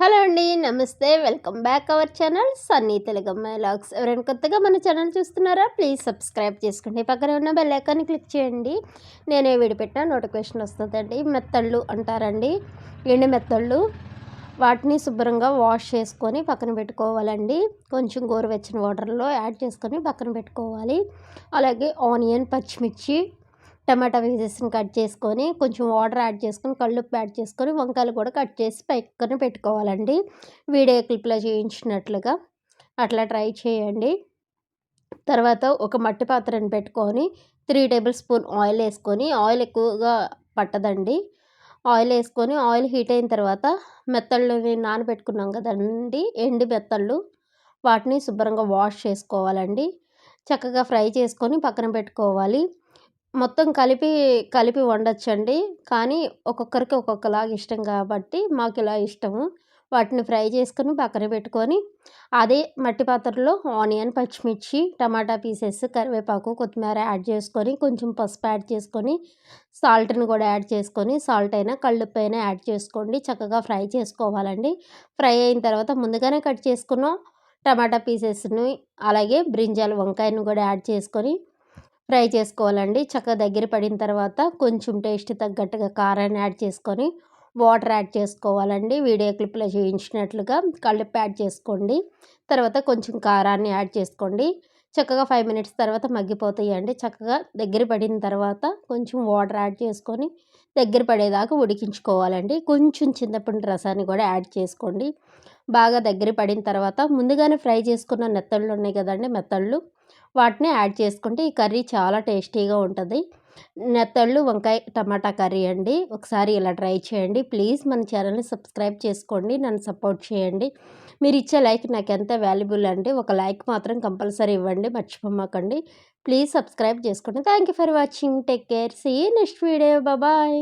Hello అండి నమస్తే. Welcome back our channel Sunny Telugamma vlogs ఎవరైనా కొత్తగా మన ఛానల్ చూస్తున్నారా ప్లీజ్ సబ్స్క్రైబ్ చేసుకోండి పక్కనే ఉన్న బెల్ ఐకాన్ని క్లిక్ చేయండి. నేనే విడిపెట్టిన నోటిఫికేషన్ వస్తుందండి. మెత్తళ్ళు అంటారండి. ఎండు మెత్తళ్ళు వాటిని శుభ్రంగా వాష్ చేసుకొని పక్కన పెట్టుకోవాలండి. కొంచెం గోరువెచ్చని వాటర్లో యాడ్ చేసుకొని పక్కన పెట్టుకోవాలి. అలాగే ఆనియన్ పచ్చిమిర్చి టమాటా పీసెస్ని కట్ చేసుకొని కొంచెం వాటర్ యాడ్ చేసుకొని కళ్ళుప్పు యాడ్ చేసుకొని వంకాయలు కూడా కట్ చేసి పక్కన పెట్టుకోవాలండి. వీడియో క్లిప్లో చేయించినట్లుగా అట్లా ట్రై చేయండి. తర్వాత ఒక మట్టి పాత్రని పెట్టుకొని త్రీ టేబుల్ స్పూన్ ఆయిల్ వేసుకొని ఆయిల్ ఎక్కువగా పట్టదండి. ఆయిల్ వేసుకొని ఆయిల్ హీట్ అయిన తర్వాత మెత్తళ్ళని నానబెట్టుకున్నాం కదండి ఎండి మెత్తళ్ళు. వాటిని శుభ్రంగా వాష్ చేసుకోవాలండి. చక్కగా ఫ్రై చేసుకొని పక్కన పెట్టుకోవాలి. మొత్తం కలిపి కలిపి వండొచ్చండి. కానీ ఒక్కొక్కరికి ఒక్కొక్కలాగా ఇష్టం కాబట్టి మాకు ఇలా ఇష్టము. వాటిని ఫ్రై చేసుకొని పక్కన పెట్టుకొని అదే మట్టి పాత్రలో ఆనియన్ పచ్చిమిర్చి టమాటా పీసెస్ కరివేపాకు కొత్తిమీర యాడ్ చేసుకొని కొంచెం పసుపు యాడ్ చేసుకొని సాల్ట్ని కూడా యాడ్ చేసుకొని సాల్ట్ అయినా కళ్ళుప్పు అయినా యాడ్ చేసుకోండి. చక్కగా ఫ్రై చేసుకోవాలండి. ఫ్రై అయిన తర్వాత ముందుగానే కట్ చేసుకున్న టమాటా పీసెస్ని అలాగే బ్రింజాల వంకాయను కూడా యాడ్ చేసుకొని ఫ్రై చేసుకోవాలండి. చక్కగా దగ్గర పడిన తర్వాత కొంచెం టేస్ట్ తగ్గట్టుగా కారాన్ని యాడ్ చేసుకొని వాటర్ యాడ్ చేసుకోవాలండి. వీడియో క్లిప్లో చూపించినట్లుగా కళ్ళుప్పు యాడ్ చేసుకోండి. తర్వాత కొంచెం కారాన్ని యాడ్ చేసుకోండి. చక్కగా ఫైవ్ మినిట్స్ తర్వాత మగ్గిపోతాయండి. చక్కగా దగ్గర పడిన తర్వాత కొంచెం వాటర్ యాడ్ చేసుకొని దగ్గర పడేదాకా ఉడికించుకోవాలండి. కొంచెం చింతపండు రసాన్ని కూడా యాడ్ చేసుకోండి. బాగా దగ్గర పడిన తర్వాత ముందుగానే ఫ్రై చేసుకున్న నెత్తళ్ళు ఉన్నాయి కదండి మెత్తళ్ళు వాటిని యాడ్ చేసుకుంటే ఈ కర్రీ చాలా టేస్టీగా ఉంటుంది. నెత్తళ్ళు వంకాయ టమాటా కర్రీ అండి. ఒకసారి ఇలా ట్రై చేయండి. ప్లీజ్ మన ఛానల్ని సబ్స్క్రైబ్ చేసుకోండి. నన్ను సపోర్ట్ చేయండి. మీరు ఇచ్చే లైక్ నాకు ఎంత వాల్యుబుల్ అండి ఒక లైక్ మాత్రం కంపల్సరీ ఇవ్వండి. మర్చిపోమాకండి. ప్లీజ్ సబ్స్క్రైబ్ చేసుకోండి thank you for watching. Take care. See next video. Bye.